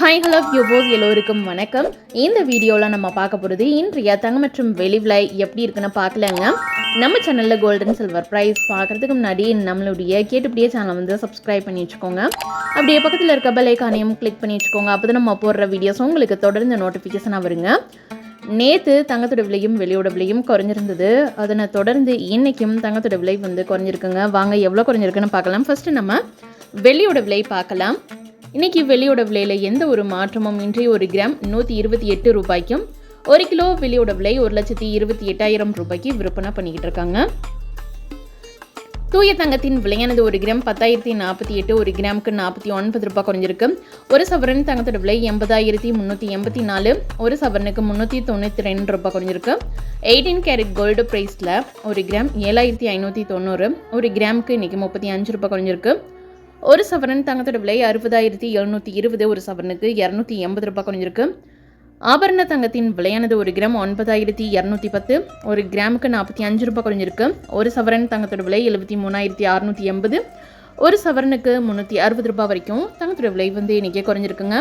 Hi hello யூபோஸ் எல்லோருக்கும் வணக்கம். இந்த வீடியோவில் நம்ம பார்க்க போகிறது இன்றைய தங்கம் மற்றும் வெளி விலை எப்படி இருக்குன்னு பார்க்கலங்க. நம்ம சேனலில் கோல்டன் சில்வர் ப்ரைஸ் பார்க்குறதுக்கு முன்னாடி நம்மளுடைய கேட்டுப்படியே சேனலை வந்து சப்ஸ்கிரைப் பண்ணி வச்சுக்கோங்க. அப்படியே பக்கத்தில் இருக்க பெலைக்கானையும் கிளிக் பண்ணி வச்சுக்கோங்க. அப்போ நம்ம போடுற வீடியோஸ் உங்களுக்கு தொடர்ந்து நோட்டிஃபிகேஷனாக வருங்க. நேற்று தங்கத்தோட விலையும் வெளியோட விலையும் குறைஞ்சிருந்தது. அதனை தொடர்ந்து இன்றைக்கும் தங்கத்தோட விலை வந்து குறைஞ்சிருக்குங்க. வாங்க எவ்வளோ குறைஞ்சிருக்குன்னு பார்க்கலாம். ஃபஸ்ட்டு நம்ம வெளியோட விலை பார்க்கலாம். இன்னைக்கு வெளியோட விலையில் எந்த ஒரு மாற்றமும் இன்றி ஒரு கிராம் நூற்றி இருபத்தி எட்டு ரூபாய்க்கும் ஒரு கிலோ வெளியோட விலை ஒரு லட்சத்தி இருபத்தி எட்டாயிரம் ரூபாய்க்கு விற்பனை பண்ணிக்கிட்டு இருக்காங்க. தூய தங்கத்தின் விலையானது ஒரு கிராம் பத்தாயிரத்தி நாற்பத்தி எட்டு ஒரு கிராமுக்கு நாற்பத்தி ஒன்பது ரூபாய் குறைஞ்சிருக்கு. ஒரு சவரன் தங்கத்தோட விலை எண்பதாயிரத்தி முந்நூற்றி எண்பத்தி நாலு ஒரு சவரனுக்கு முந்நூற்றி தொண்ணூற்றி ரெண்டு ரூபாய் குறைஞ்சிருக்கு. எயிட்டீன் கேரட் கோல்டு ப்ரைஸில் ஒரு கிராம் ஏழாயிரத்தி ஐநூற்றி தொண்ணூறு ஒரு கிராமுக்கு இன்றைக்கி முப்பத்தி அஞ்சு ரூபாய் குறைஞ்சிருக்கு. ஒரு சவரன் தங்கத்தோட விலை அறுபதாயிரத்தி எழுநூற்றி இருபது ஒரு சவரனுக்கு இரநூத்தி எண்பது ரூபாய் குறைஞ்சிருக்கு. ஆபரண தங்கத்தின் விலையானது ஒரு கிராம் ஒன்பதாயிரத்தி இரநூத்தி பத்து ஒரு கிராமுக்கு நாற்பத்தி அஞ்சு ரூபாய் குறைஞ்சிருக்கு. ஒரு சவரன் தங்கத்தோட விலை எழுபத்தி மூணாயிரத்தி அறுநூற்றி எண்பது ஒரு சவரனுக்கு முந்நூற்றி அறுபது ரூபாய் வரைக்கும் தங்கத்தோட விலை வந்து இன்றைக்கி குறைஞ்சிருக்குங்க.